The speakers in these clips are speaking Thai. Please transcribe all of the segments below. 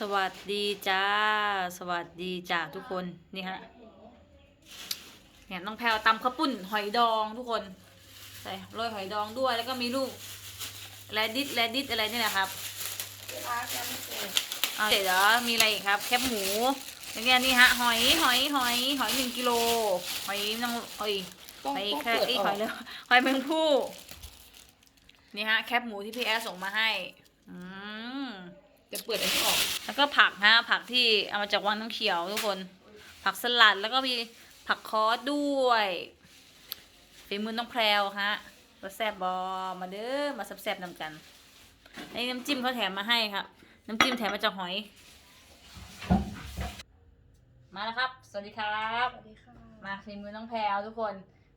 สวัสดีจ้า สวัสดีจ้าทุกคนนี่ฮะเนี่ยน้องแพลวตำข้าวปุ้นหอยดองทุกคนใส่โรยหอยดองด้วยแล้วก็มีลูกแรดดิสแรดดิสอะไรนี่แหละครับเวลาจะไม่เสร็จเอาเสร็จแล้วมีอะไรอีกครับ แคบหมูอย่างเงี้ยนี่ฮะหอยหอยหอยหอยหนึ่งกิโลหอยนางหอยต้องหอยต้องแค่เปิดไอ้ยอหออกยเลยหอยแมงผู้นี่ฮะแคบหมูที่พี่แอร์ส่งมาให้อืม จะเปิดอันนี้ออก แล้วก็ผักฮะผักที่เอามาจากวังน้ำเขียวทุกคน ผักสลัดแล้วก็มีผักคอสด้วยฝีมือน้องแพรวฮะรสแซ่บบอมาเด้อมาแซ่บๆนำกันไอ้น้ำจิ้มเขาแถมมาให้ครับ น้ำจิ้มแถมมาจากหอย มาแล้วครับ สวัสดีครับ สวัสดีค่ะ มาฝีมือน้องแพรวทุกคน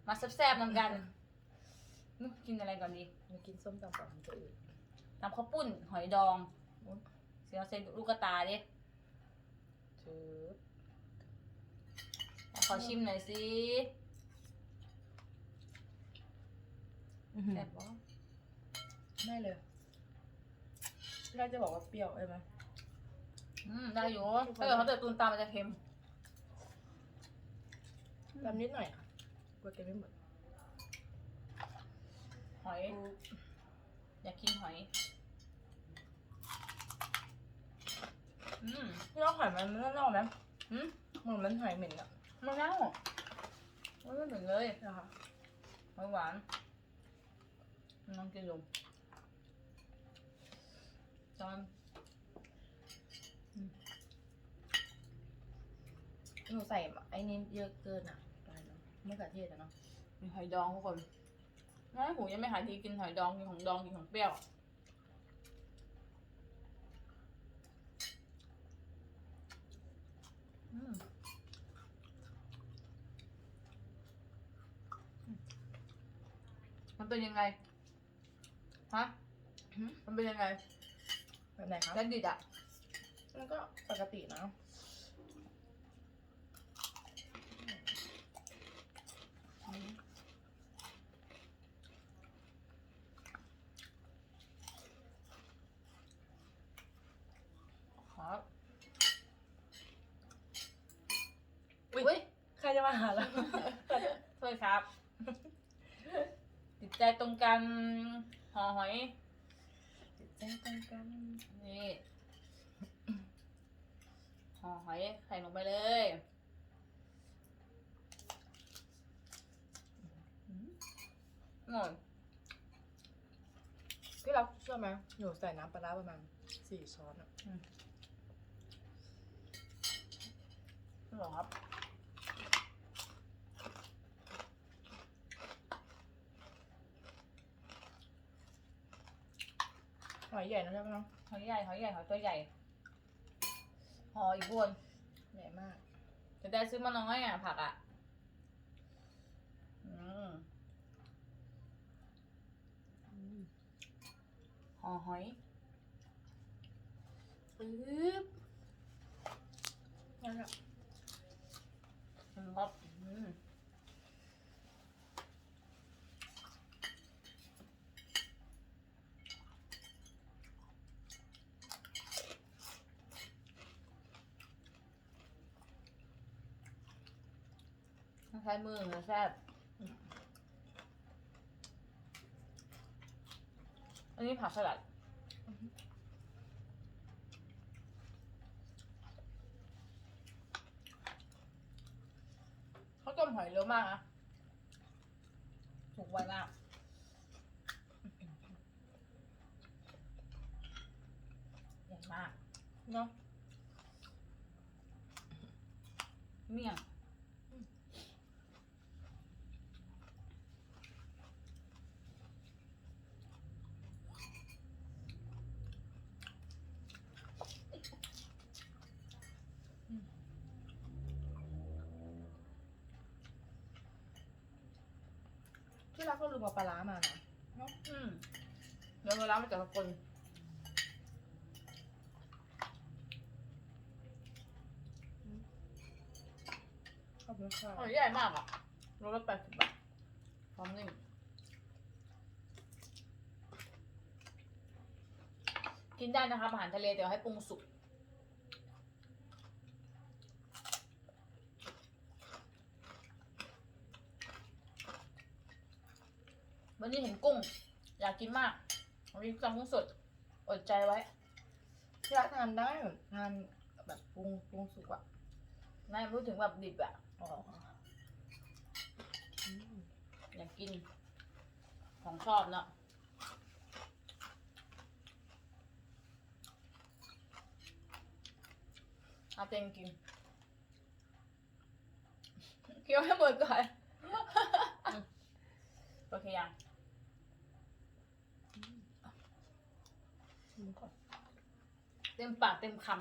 มาแซ่บๆนำกันอื้อกินอะไรก่อนดีมากินส้มตำกับตัวอื่นตำข้าวปุ้นหอยดอง เสียวใส่ลูกกระตาดิถือขอชิมหน่อยสิแซ่แซ่บบปะไม่เลยน่าจะบอกว่าเปรี้ยวใช่ไหมอืมได้อยู่ถ้าเกิดเขาเติมตูนตามมันจะเค็มตำนิดหน่อยค่ะกลัวแกไม่หมดหอย อยากกินหอย อืม พี่น้อง หอยมันมันเน่าๆไหมอืมเหมือนมันหอยเหม็นอะมันเน่าไม่ไม่ถึงเลยนะคะหอยหวานน้องกินลงจอนหนูใส่ไอ้นี่เยอะเกินอะตายแล้วมะเขือเทศอะเนาะมีหอยดองทุกคนน้าหูยังไม่หายทีกินหอยดองกินของดองกินของเปรี้ยว มมันเป็นยังไง ฮะ มันเป็นยังไงแบบไหนคะ แลนดิดอะ มันก็ปกตินะครับ อุ้ย ใครจะมาหาเรา โทษครับ ติดใจต รงกันห่อหอยแจ้งตรงกันนี่ห่อหอยใส่ลงไปเลยอืมอร่อยพี่รักเชื่อไหมหนูใส่น้ำปลาร้าประมาณสี่ช้อนอะอร่อครับ อยใหญ่นะใช่ไหมน้องหอยใหญ่หอยใหญ่หอยตัวใหญ่หออีกบวนใหญ่มากจะได้ซื้อมาน้อยอะผักอะอืมห่อหอยปึ๊บนั่นแหละครับอืม ใช้มือนะแซ่บอันนี้ผักสลัดเขาต้มหอยเร็วมากนะถูกไวมากใหญ่มากเนาะเมี่ยง รักก็ลืมเอาปลาร้ามานะอืมเดี๋ยวเวลามาจากสกลขอบคุณค่ะหอยใหญ่มากอะโลละแปดสิบบาทพร้อมนิ่มกินได้นะครับอาหารทะเลเดี๋ยวให้ปรุงสุก วันนี้เห็น กุ้ง อยากกินมากวันนี้สั่งกุ้งสด อดใจไว้ที่ร้านทานได้ทานแบบปรุงปรุงสุกอะนายพูดถึงแบบดิบอะอ๋ออืมอยากกิน ของชอบเนาะเอาเต็งกินเคี้ยวให้หมดก่อนโอเคยัง ชิมก่อน เต็มปากเต็มคำ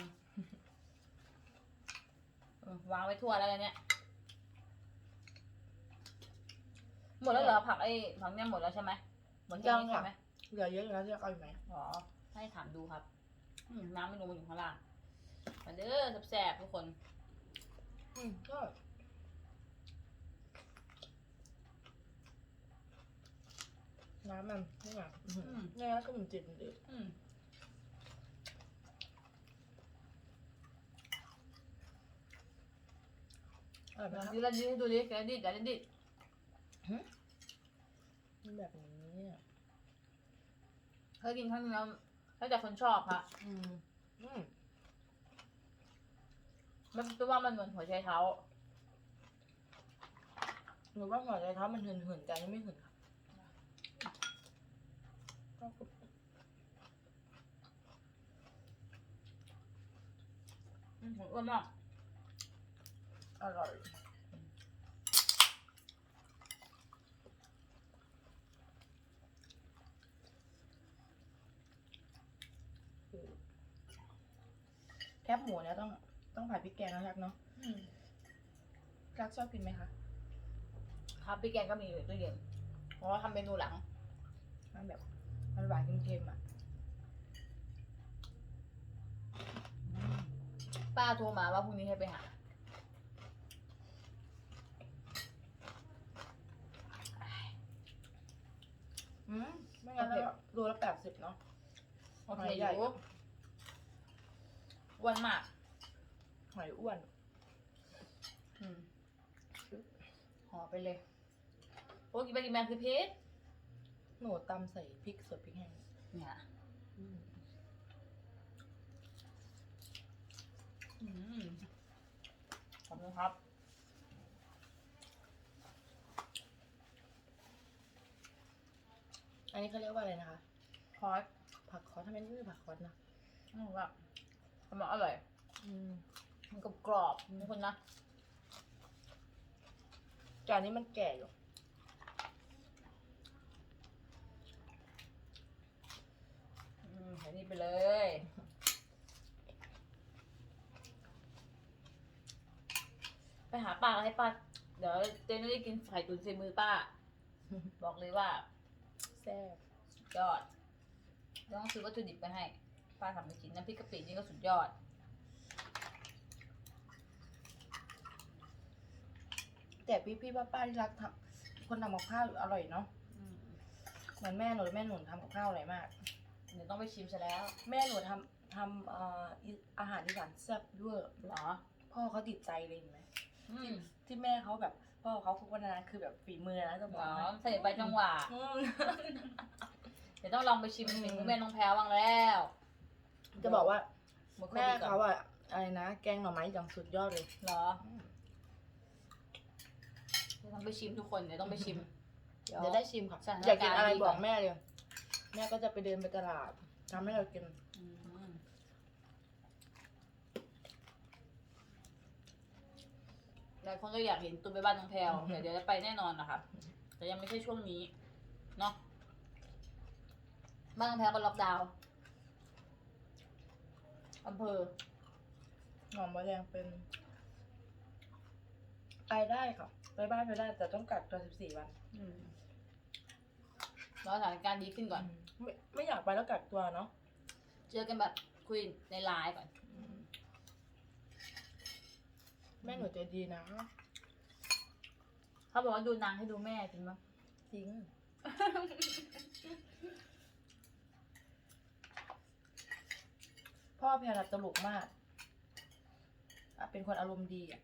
เออวางไว้ทั่วแล้วเนี่ย หมดแล้วเหรอผักไอ้ผักเนี่ยหมดแล้วใช่ไหมหมดแค่นี้ใช่ไหมเหลือเยอะอยู่แล้วที่เอาอยู่ไหมอ๋อให้ถามดูครับอืมน้ำไม่ลงมาอยู่ข้างล่างมาเด้อแซ่บๆทุกคน อืมก็น้ำมันนี่ไงอื้อหืออืมเนี่ยก็มันจืดมันจืดอืม อร่อยไหมลองครับดิลองดิให้ดูดิแกดิดอย่าดิดมันแบบนี้อะเคยกินครั้งนึงแล้วแล้วแต่คนชอบค่ะอืมอืมมันตัวว่ามันเหมือนหัวไชเท้าหนูว่าหัวใจเท้ามันหืนหืนๆแต่อันนี้ไม่หืนค่ะก็อืมผมอ้วนมาก อร่อยแคบหมูเนี่ยต้องต้องผัดพริกแกงนะรักเนาะอืมรักชอบกินไหมคะครับพี่แกงก็มีอยู่ในตู้เย็นเพราะว่าทำเมนูหลัง มันแบบมันหวานเค็มๆอะป้าโทรมาว่าพรุ่งนี้ให้ไปหา อืมไม่งั้นแล้วโลละแปดสิบ เนาะโอเคหอยอใหญ่ยู่อ้วนมากหอยอ้วนอืมห่อไปเลยโอ้กินไปกินมาคือเพชรหนูตำใส่พริกสดพริกแห้งเนี่ยอืมอืมขอบคุณครับอันนี้เขาเรียกว่าอะไรนะคะ คอร์สผักคอสทำไมไม่มีผักคอสนะอืมแบบทำมาอร่อย อืมมันกรอบกรอบๆทุกคนนะจานนี้มันแก่อยู่อืมใส่นี่ไปเลยไปหาป้าให้ป้าเดี๋ยวเจ๊ไม่ได้กินไข่ตุ๋นใส่มือป้า บอกเลยว่าแซ่บสุดยอด ต้องซื้อวัตถุดิบไปให้ป้าทำไปกินน้ำพริกกะปินี่ก็สุดยอด แต่พี่พี่ป้าป้าที่รักทำคนทำกับข้าวอร่อยเนาะอืมเหมือนแม่หนูแม่หนูทำกับข้าวอร่อยมาก เดี๋ยวต้องไปชิมซะแล้วแม่หนูทำทำเอ่ออีอาหารอีสานแซ่บด้วยเหรอพ่อเขาติดใจเลยเห็นไหมอืมที่แม่เขาแบบพ่อเขาคุกวันนั้นคือแบบฝีมือนะจะบเหอรกอให้ใส่ไปจังหวะ อืมเดี๋ยวต้องลองไปชิมอืมฝีมือแม่น้องแพรวบ้างแล้วจะบอกว่าหมดโคแม่วิดก่อนเขาอะอะไรนะ แกงหน่อไม้อย่างสุดยอดเลย เหรอเดี๋ยวต้องไปชิมทุกคนเดี๋ยวต้องไปชิม เดี๋ยวได้ชิมค่ะสถานการณ์ อยากกินอะไรดีบก่ออนกแม่เลย แม่ก็จะไปเดินไปตลาดทำให้เรากิน อืมหลายคนก็อยากเห็นตุนไปบ้านน้องแพรวเดี๋ยวเดี๋ยวจะไปแน่นอนนะคะแต่ยังไม่ใช่ช่วงนี้เนาะ บ้านน้องแพรวก็ล็อกดาวน์อำเภอ หอมมะแดงเป็น ไปได้ค่ะไปบ้านไปได้แต่ต้องกักตัว14วันอืมรอสถานการณ์ดีขึ้นก่อน ไม่ไม่อยากไปแล้วกักตัวเนาะเจอกันแบบคุยในไลน์ก่อน แม่หนูใจดีนะเขาบอกว่าดูนางให้ดูแม่จริงไหมจริง พ่อแพรตลกมากเป็นคนอารมณ์ดีอะ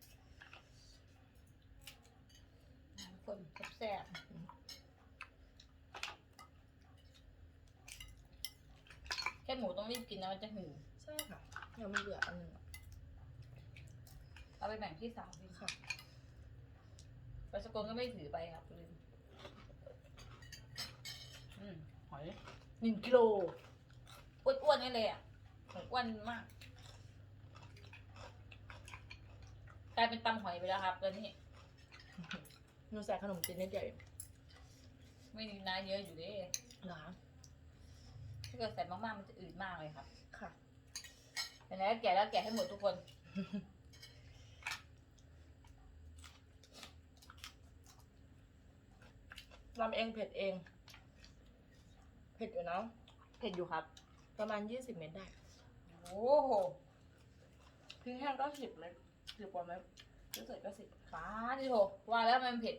คนแซ่บแค่หมูต้องรีบกินนะมันจะหืดใช่ค่ะเดี๋ยวมันเหลืออันหนึ่งเอาไปแบ่งที่สาวดีค่ะปลาสกลก็ไม่ถือไปครับลืมหอยหนึ่งกิโลอ้วนๆนี่เลยอะ อยอ้วนมากกลายเป็นตำหอยไปแล้วครับตอนนี้ หนูใส่ขนมจีนนิดเดียวเองไม่มีน้ำเยอะอยู่เดิหรอถ้าเกิดใส่มากๆมันจะอืดมากเลยครับค่ะ เป็นไงแกะแล้วแกะให้หมดทุกคนรำเองเผ็ดเอง เผ็ดอยู่นะเผ็ดอยู่ครับ ประมาณยี่สิบเม็ดได้ โอ้โหพริกแห้งก็สิบเม็ดสิบกว่าเม็ดพริกสดก็สิบฟ้าดิโถว่าแล้วมันเผ็ด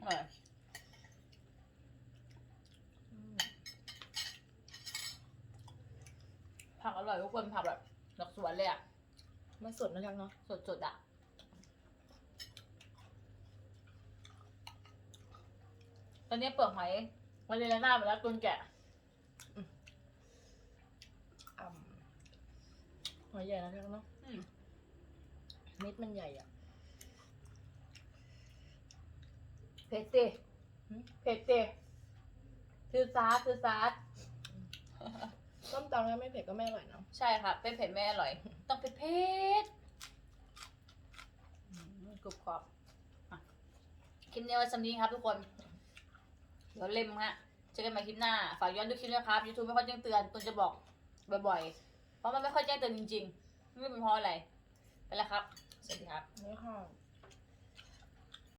อร่อยอืมผักอร่อยทุกคนผักแบบดอกสวนเลยอะ มันสดนะทังเนาะ สดๆอะ ตอนนี้เปลือกหอย มันเลยละหน้าไปแล้วตุนแกะอ่ำหอยใหญ่นะทังเนาะอืมเม็ดมันใหญ่อะ เผ็ดสิหืมเผ็ดสิคือซาสคือซาสต้มตำแล้วไม่เผ็ดก็ไม่อร่อยเนาะ ใช่ค่ะเป็นเผ็ดไม่อร่อย ต้องเผ็ดเผ็ดอืมกรุบกรอบอะคลิปนี้ไว้สำนี้ครับทุกคน เดี๋ยวเล่มฮะเจอกันใหม่คลิปหน้า ฝากย้อนดูคลิปนะครับ YouTube ไม่ค่อยแจ้งเตือนตุนจะบอกบ่อยๆ เพราะมันไม่ค่อยแจ้งเตือนจริงๆ ไม่รู้เป็นเพราะอะไร ไปแล้วครับ สวัสดีครับ นี่ค่ะ